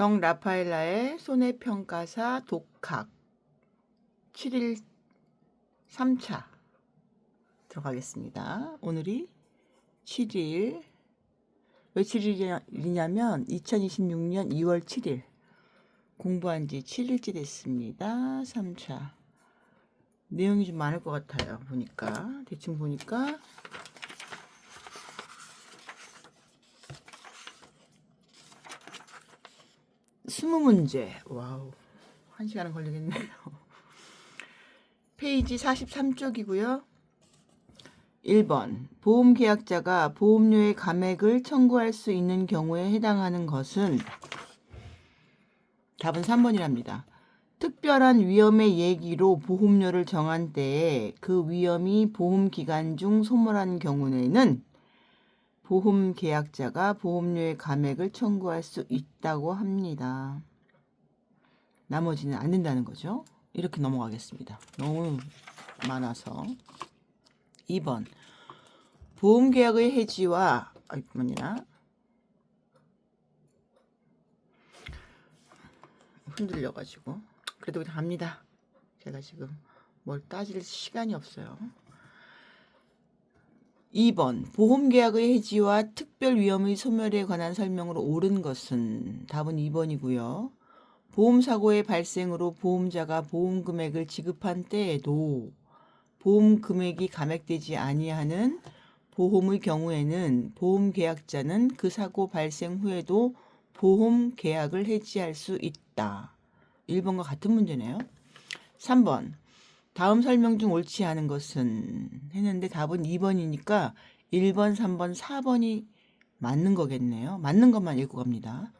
정 라파엘라의 손해평가사 독학 7일 3차 들어가겠습니다. 오늘이 7일 왜 7일이냐면 2026년 2월 7일 공부한 지 7일째 됐습니다. 3차 내용이 좀 많을 것 같아요. 보니까 대충 보니까 스무 문제. 와우. 한 시간은 걸리겠네요. 페이지 43쪽이고요. 1번. 보험 계약자가 보험료의 감액을 청구할 수 있는 경우에 해당하는 것은 답은 3번이랍니다. 특별한 위험의 얘기로 보험료를 정한 때에 그 위험이 보험 기간 중 소멸한 경우에는 보험 계약자가 보험료의 감액을 청구할 수 있다고 합니다. 나머지는 안 된다는 거죠. 이렇게 넘어가겠습니다. 너무 많아서. 2번. 보험 계약의 해지와 뭐냐? 흔들려 가지고 그래도 갑니다. 제가 지금 뭘 따질 시간이 없어요. 2번 보험계약의 해지와 특별 위험의 소멸에 관한 설명으로 옳은 것은 답은 2번이고요. 보험사고의 발생으로 보험자가 보험금액을 지급한 때에도 보험금액이 감액되지 아니하는 보험의 경우에는 보험계약자는 그 사고 발생 후에도 보험계약을 해지할 수 있다. 1번과 같은 문제네요. 3번 다음 설명 중 옳지 않은 것은 했는데 답은 2번이니까 1번, 3번, 4번이 맞는 거겠네요. 맞는 것만 읽고 갑니다.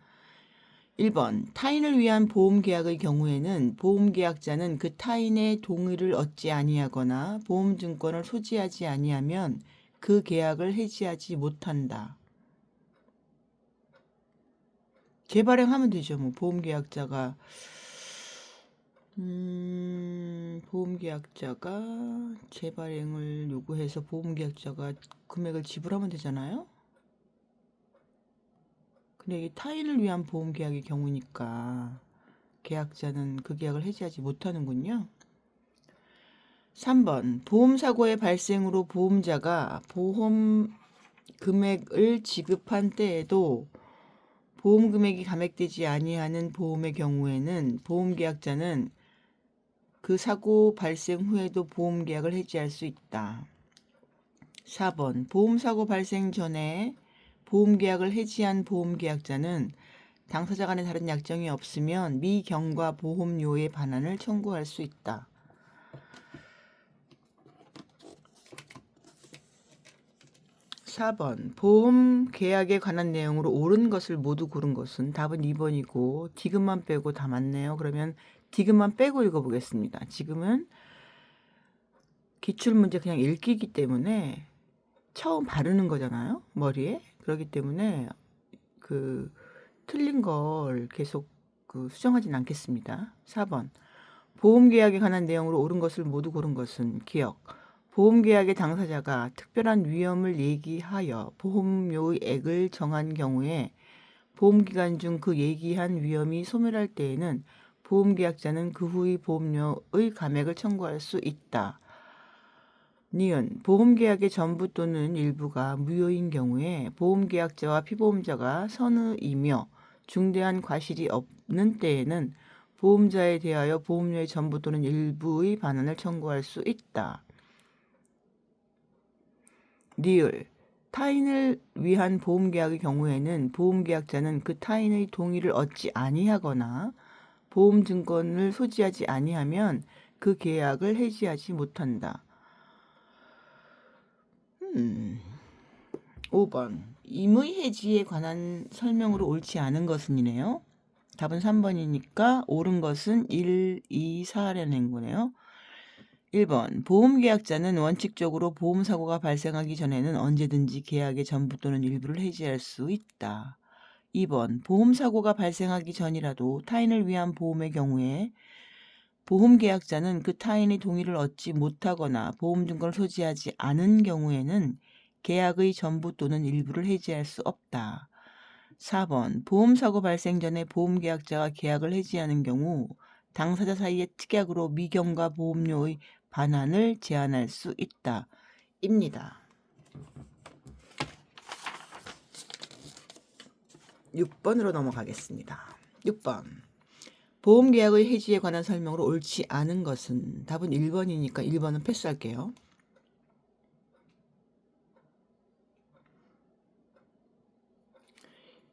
1번 타인을 위한 보험 계약의 경우에는 보험 계약자는 그 타인의 동의를 얻지 아니하거나 보험 증권을 소지하지 아니하면 그 계약을 해지하지 못한다. 재발행하면 되죠. 뭐 보험 계약자가 음, 보험계약자가 재발행을 요구해서 보험계약자가 금액을 지불하면 되잖아요. 근데 이게 타인을 위한 보험계약의 경우니까 계약자는 그 계약을 해지하지 못하는군요. 3번 보험사고의 발생으로 보험자가 보험 금액을 지급한 때에도 보험 금액이 감액되지 아니하는 보험의 경우에는 보험 계약자는 그 사고 발생 후에도 보험 계약을 해지할 수 있다. 4번 보험 사고 발생 전에 보험 계약을 해지한 보험 계약자는 당사자 간에 다른 약정이 없으면 미경과 보험료의 반환을 청구할 수 있다. 4번 보험 계약에 관한 내용으로 옳은 것을 모두 고른 것은 답은 2번이고 디귿만 빼고 다 맞네요. 그러면 디귿만 빼고 읽어보겠습니다. 지금은 기출 문제 그냥 읽기기 때문에 처음 바르는 거잖아요. 머리에. 그렇기 때문에 그 틀린 걸 계속 그 수정하진 않겠습니다. 4번. 보험 계약에 관한 내용으로 옳은 것을 모두 고른 것은 기억. 보험 계약의 당사자가 특별한 위험을 얘기하여 보험료의 액을 정한 경우에 보험 기간 중 그 얘기한 위험이 소멸할 때에는 보험계약자는 그 후의 보험료의 감액을 청구할 수 있다. 니은 보험계약의 전부 또는 일부가 무효인 경우에 보험계약자와 피보험자가 선의이며 중대한 과실이 없는 때에는 보험자에 대하여 보험료의 전부 또는 일부의 반환을 청구할 수 있다. 리을 타인을 위한 보험계약의 경우에는 보험계약자는 그 타인의 동의를 얻지 아니하거나 보험 증권을 소지하지 아니하면 그 계약을 해지하지 못한다. 음. 5번. 임의 해지에 관한 설명으로 옳지 않은 것은이네요. 답은 3번이니까 옳은 것은 1, 2, 4라는 거네요. 1번. 보험계약자는 원칙적으로 보험사고가 발생하기 전에는 언제든지 계약의 전부 또는 일부를 해지할 수 있다. 2번 보험사고가 발생하기 전이라도 타인을 위한 보험의 경우에 보험계약자는 그 타인의 동의를 얻지 못하거나 보험증권을 소지하지 않은 경우에는 계약의 전부 또는 일부를 해지할 수 없다. 4번 보험사고 발생 전에 보험계약자가 계약을 해지하는 경우 당사자 사이의 특약으로 미경과 보험료의 반환을 제한할 수 있다. 입니다. 6번으로 넘어가겠습니다. 6번. 보험 계약의 해지에 관한 설명으로 옳지 않은 것은 답은 1번이니까 1번은 패스할게요.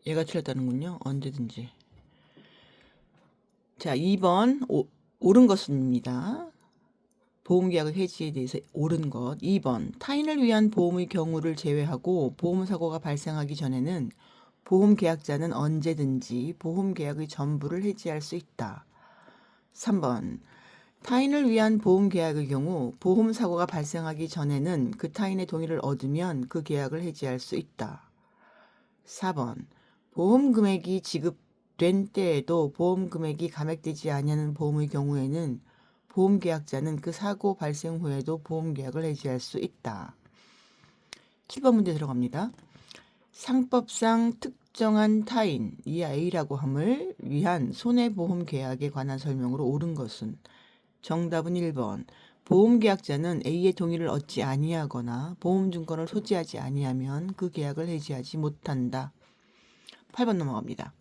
얘가 틀렸다는군요. 언제든지. 자, 2번 오, 옳은 것입니다. 보험계약 해지에 대해서 옳은 것. 2번 타인을 위한 보험의 경우를 제외하고 보험사고가 발생하기 전에는 보험 계약자는 언제든지 보험 계약의 전부를 해지할 수 있다. 3번 타인을 위한 보험 계약의 경우 보험 사고가 발생하기 전에는 그 타인의 동의를 얻으면 그 계약을 해지할 수 있다. 4번 보험 금액이 지급된 때에도 보험 금액이 감액되지 아니하는 보험의 경우에는 보험 계약자는 그 사고 발생 후에도 보험 계약을 해지할 수 있다. 7번 문제 들어갑니다. 상법상 특정한 타인, 이 A라고 함을 위한 손해보험 계약에 관한 설명으로 옳은 것은 정답은 1번. 보험 계약자는 A의 동의를 얻지 아니하거나 보험 증권을 소지하지 아니하면 그 계약을 해지하지 못한다. 8번 넘어갑니다.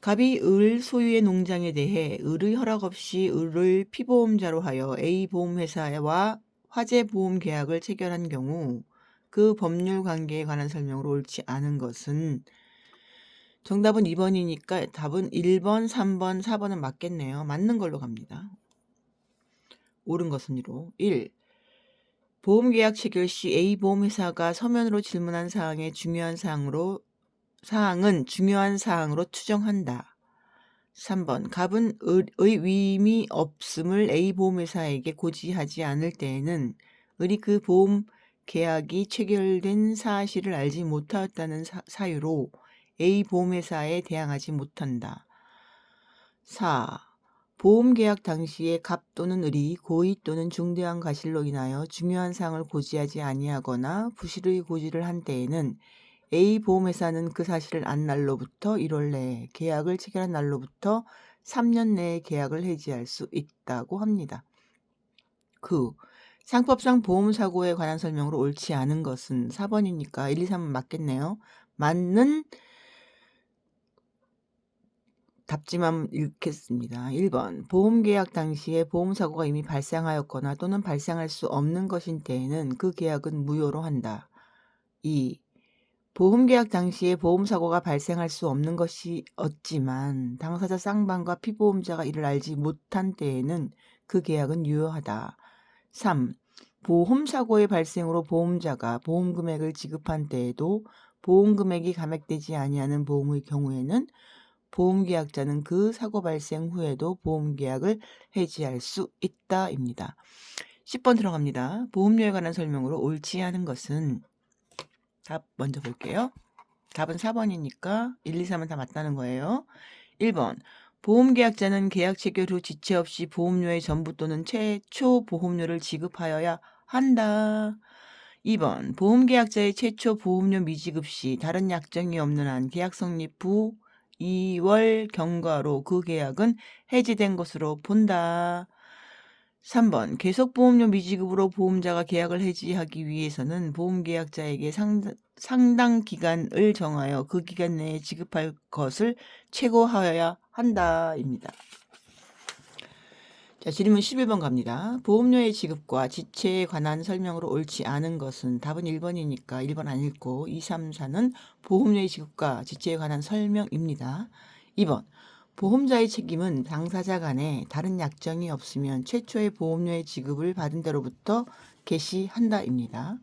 갑이 을 소유의 농장에 대해 을의 허락 없이 을을 피보험자로 하여 A 보험회사와 화재 보험 계약을 체결한 경우 그 법률 관계에 관한 설명으로 옳지 않은 것은 정답은 2번이니까 답은 1번, 3번, 4번은 맞겠네요. 맞는 걸로 갑니다. 옳은 것은으로 1. 보험계약 체결 시 A 보험회사가 서면으로 질문한 사항의 중요한 사항으로 사항은 중요한 사항으로 추정한다. 3번 갑은 의 위임이 없음을 A 보험회사에게 고지하지 않을 때에는 을이 그 보험 계약이 체결된 사실을 알지 못하였다는 사, 사유로 A 보험회사에 대항하지 못한다. 4. 보험 계약 당시에 갑 또는 을이 고의 또는 중대한 과실로 인하여 중요한 사항을 고지하지 아니하거나 부실의 고지를 한 때에는 A 보험회사는 그 사실을 안 날로부터 1월 내에 계약을 체결한 날로부터 3년 내에 계약을 해지할 수 있다고 합니다. 그 상법상 보험 사고에 관한 설명으로 옳지 않은 것은 4번이니까 1, 2, 3은 맞겠네요. 맞는 답지만 읽겠습니다. 1번 보험 계약 당시에 보험 사고가 이미 발생하였거나 또는 발생할 수 없는 것인 때에는 그 계약은 무효로 한다. 2. 보험 계약 당시에 보험 사고가 발생할 수 없는 것이 었지만 당사자 쌍방과 피보험자가 이를 알지 못한 때에는 그 계약은 유효하다. 3. 보험 사고의 발생으로 보험자가 보험 금액을 지급한 때에도 보험 금액이 감액되지 아니하는 보험의 경우에는 보험 계약자는 그 사고 발생 후에도 보험 계약을 해지할 수 있다입니다. 10번 들어갑니다. 보험료에 관한 설명으로 옳지 않은 것은 답 먼저 볼게요. 답은 4번이니까 1, 2, 3은 다 맞다는 거예요. 1번 보험계약자는 계약 체결 후 지체 없이 보험료의 전부 또는 최초 보험료를 지급하여야 한다. 2번 보험계약자의 최초 보험료 미지급 시 다른 약정이 없는 한 계약 성립 후 2월 경과로 그 계약은 해지된 것으로 본다. 3번 계속 보험료 미지급으로 보험자가 계약을 해지하기 위해서는 보험계약자에게 상, 상당 기간을 정하여 그 기간 내에 지급할 것을 최고하여야 한다입니다. 자, 질문 11번 갑니다. 보험료의 지급과 지체에 관한 설명으로 옳지 않은 것은 답은 1번이니까 1번 안 읽고 2, 3, 4는 보험료의 지급과 지체에 관한 설명입니다. 2번 보험자의 책임은 당사자 간에 다른 약정이 없으면 최초의 보험료의 지급을 받은 대로부터 개시한다입니다.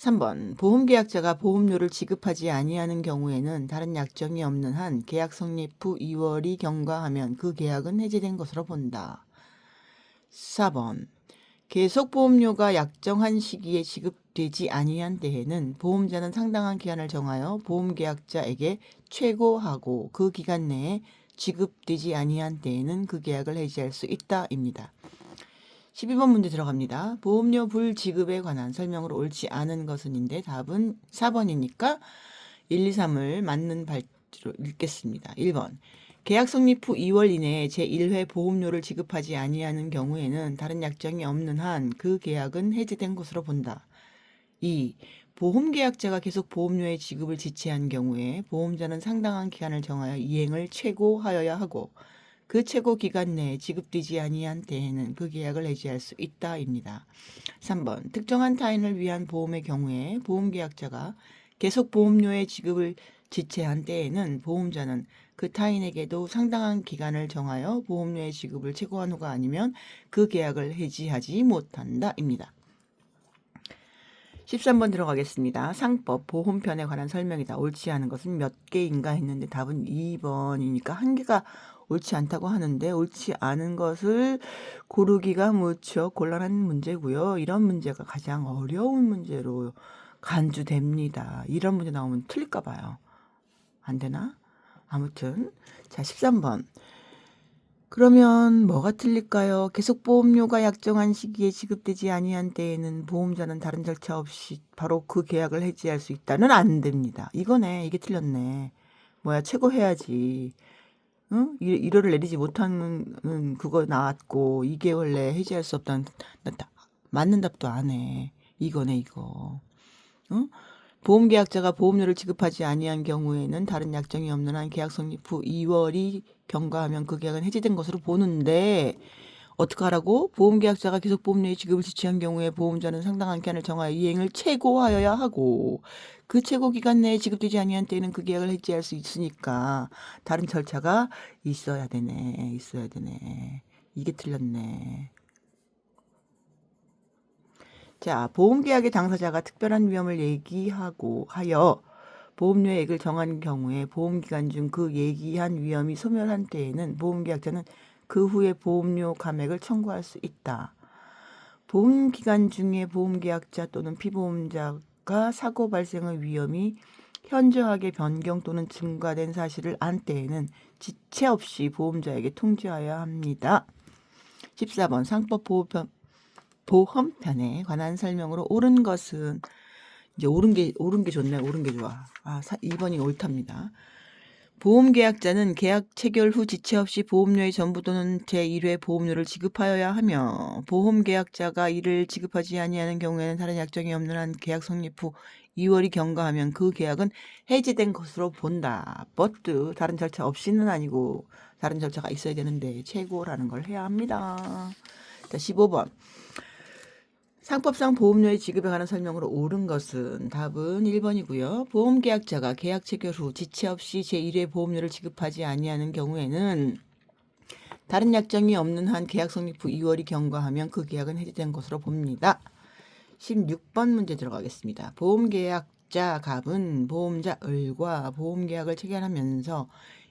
3번 보험계약자가 보험료를 지급하지 아니하는 경우에는 다른 약정이 없는 한 계약 성립 후 2월이 경과하면 그 계약은 해제된 것으로 본다. 4번 계속 보험료가 약정한 시기에 지급되지 아니한 때에는 보험자는 상당한 기한을 정하여 보험계약자에게 최고하고 그 기간 내에 지급되지 아니한 때에는 그 계약을 해지할 수 있다입니다. 12번 문제 들어갑니다. 보험료 불지급에 관한 설명으로 옳지 않은 것은인데 답은 4번이니까 1, 2, 3을 맞는 발지로 읽겠습니다. 1번. 계약 성립 후 2월 이내에 제1회 보험료를 지급하지 아니하는 경우에는 다른 약정이 없는 한 그 계약은 해지된 것으로 본다. 2. 보험 계약자가 계속 보험료의 지급을 지체한 경우에 보험자는 상당한 기간을 정하여 이행을 최고하여야 하고 그 최고 기간 내에 지급되지 아니한 때에는 그 계약을 해지할 수 있다입니다. 3번 특정한 타인을 위한 보험의 경우에 보험계약자가 계속 보험료의 지급을 지체한 때에는 보험자는 그 타인에게도 상당한 기간을 정하여 보험료의 지급을 최고한 후가 아니면 그 계약을 해지하지 못한다입니다. 13번 들어가겠습니다. 상법 보험편에 관한 설명이다. 옳지 않은 것은 몇 개인가 했는데 답은 2번이니까 한 개가 옳지 않다고 하는데 옳지 않은 것을 고르기가 무척 곤란한 문제고요. 이런 문제가 가장 어려운 문제로 간주됩니다. 이런 문제 나오면 틀릴까 봐요. 안 되나? 아무튼 자 13번 그러면 뭐가 틀릴까요? 계속 보험료가 약정한 시기에 지급되지 아니한 때에는 보험자는 다른 절차 없이 바로 그 계약을 해지할 수 있다는 안 됩니다. 이거네. 이게 틀렸네. 뭐야 최고 해야지. 응? 1월을 내리지 못하는 그거 나왔고 2개월 내에 해지할 수 없다는 맞는 답도 안 해. 이거네 이거. 응? 보험계약자가 보험료를 지급하지 아니한 경우에는 다른 약정이 없는 한 계약 성립 후 2월이 경과하면 그 계약은 해지된 것으로 보는데 어떡하라고? 보험계약자가 계속 보험료의 지급을 지체한 경우에 보험자는 상당한 기한을 정하여 이행을 최고하여야 하고 그 최고 기간 내에 지급되지 아니한 때에는 그 계약을 해지할 수 있으니까 다른 절차가 있어야 되네. 있어야 되네. 이게 틀렸네. 자, 보험 계약의 당사자가 특별한 위험을 얘기하고 하여 보험료액을 정한 경우에 보험 기간 중 그 얘기한 위험이 소멸한 때에는 보험 계약자는 그 후에 보험료 감액을 청구할 수 있다. 보험 기간 중에 보험 계약자 또는 피보험자 가 사고 발생의 위험이 현저하게 변경 또는 증가된 사실을 안 때에는 지체 없이 보험자에게 통지하여야 합니다. 14번 상법 보호편 보험편에 관한 설명으로 옳은 것은 이제 옳은 게 옳은 게 좋네. 옳은 게 좋아. 아, 2번이 옳답니다. 보험 계약자는 계약 체결 후 지체 없이 보험료의 전부 또는 제1회 보험료를 지급하여야 하며 보험 계약자가 이를 지급하지 아니하는 경우에는 다른 약정이 없는 한 계약 성립 후 2월이 경과하면 그 계약은 해지된 것으로 본다. 버트 다른 절차 없이는 아니고 다른 절차가 있어야 되는데 최고라는 걸 해야 합니다. 자, 15번. 상법상 보험료의 지급에 관한 설명으로 옳은 것은 답은 1번이고요. 보험계약자가 계약 체결 후 지체 없이 제1회 보험료를 지급하지 아니하는 경우에는 다른 약정이 없는 한 계약 성립 후 2월이 경과하면 그 계약은 해지된 것으로 봅니다. 16번 문제 들어가겠습니다. 보험계약자 갑은 보험자 을과 보험계약을 체결하면서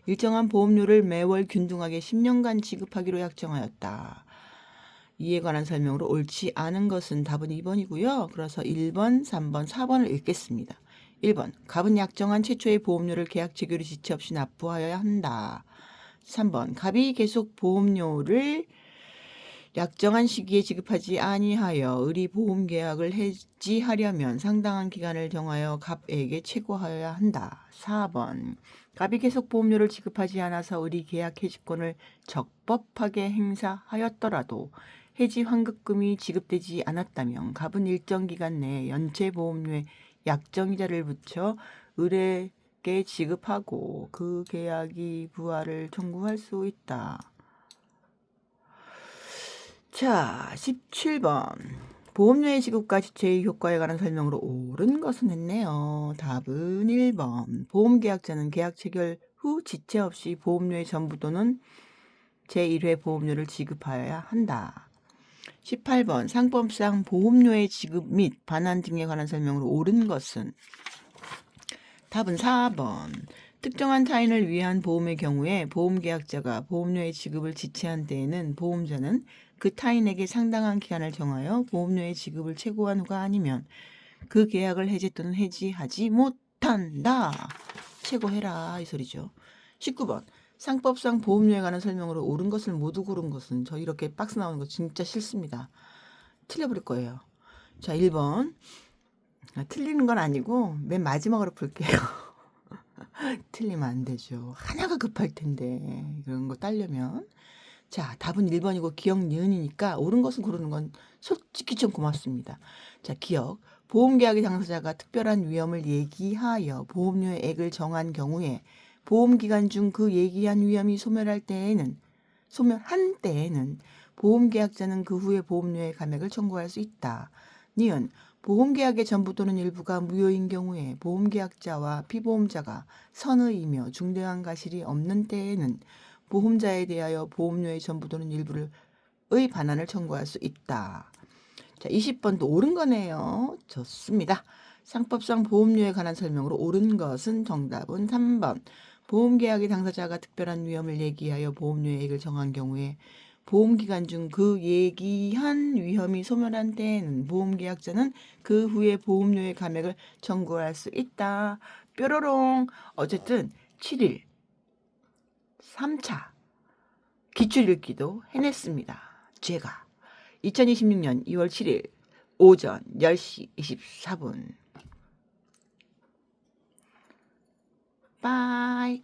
일정한 보험료를 매월 균등하게 10년간 지급하기로 약정하였다. 이에 관한 설명으로 옳지 않은 것은 답은 2번이고요. 그래서 1번, 3번, 4번을 읽겠습니다. 1번. 갑은 약정한 최초의 보험료를 계약 체결이 지체 없이 납부하여야 한다. 3번. 갑이 계속 보험료를 약정한 시기에 지급하지 아니하여 의리 보험 계약을 해지하려면 상당한 기간을 정하여 갑에게 최고하여야 한다. 4번. 갑이 계속 보험료를 지급하지 않아서 의리 계약 해지권을 적법하게 행사하였더라도 해지 환급금이 지급되지 않았다면 갑은 일정 기간 내에 연체 보험료에 약정이자를 붙여 을에게 지급하고 그 계약이 부활을 청구할 수 있다. 자, 17번. 보험료의 지급과 지체의 효과에 관한 설명으로 옳은 것은 했네요. 답은 1번. 보험계약자는 계약 체결 후 지체 없이 보험료의 전부 또는 제1회 보험료를 지급하여야 한다. 18번. 상법상 보험료의 지급 및 반환 등에 관한 설명으로 옳은 것은 답은 4번. 특정한 타인을 위한 보험의 경우에 보험계약자가 보험료의 지급을 지체한 때에는 보험자는 그 타인에게 상당한 기간을 정하여 보험료의 지급을 최고한 후가 아니면 그 계약을 해지 또는 해지하지 못한다. 최고해라 이 소리죠. 19번. 상법상 보험료에 관한 설명으로 옳은 것을 모두 고른 것은 저 이렇게 박스 나오는 거 진짜 싫습니다. 틀려버릴 거예요. 자, 1번. 아, 틀리는 건 아니고 맨 마지막으로 풀게요. 틀리면 안 되죠. 하나가 급할 텐데 그런 거 따려면 자 답은 1번이고 기억 니은이니까 옳은 것은 고르는 건 솔직히 좀 고맙습니다. 자 기억 보험계약의 당사자가 특별한 위험을 얘기하여 보험료의 액을 정한 경우에 보험 기간 중그 얘기한 위험이 소멸할 때에는 소멸한 때에는 보험 계약자는 그 후에 보험료의 감액을 청구할 수 있다. 니은 보험 계약의 전부 또는 일부가 무효인 경우에 보험 계약자와 피보험자가 선의이며 중대한 과실이 없는 때에는 보험자에 대하여 보험료의 전부 또는 일부를 의 반환을 청구할 수 있다. 자, 20번도 옳은 거네요. 좋습니다. 상법상 보험료에 관한 설명으로 옳은 것은 정답은 3번. 보험계약의 당사자가 특별한 위험을 얘기하여 보험료액을 정한 경우에 보험기간 중그 얘기한 위험이 소멸한 때에는 보험계약자는 그 후에 보험료의 감액을 청구할 수 있다. 뾰로롱. 어쨌든 7일 3차 기출 읽기도 해냈습니다. 제가 2026년 2월 7일 오전 10시 24분 Bye.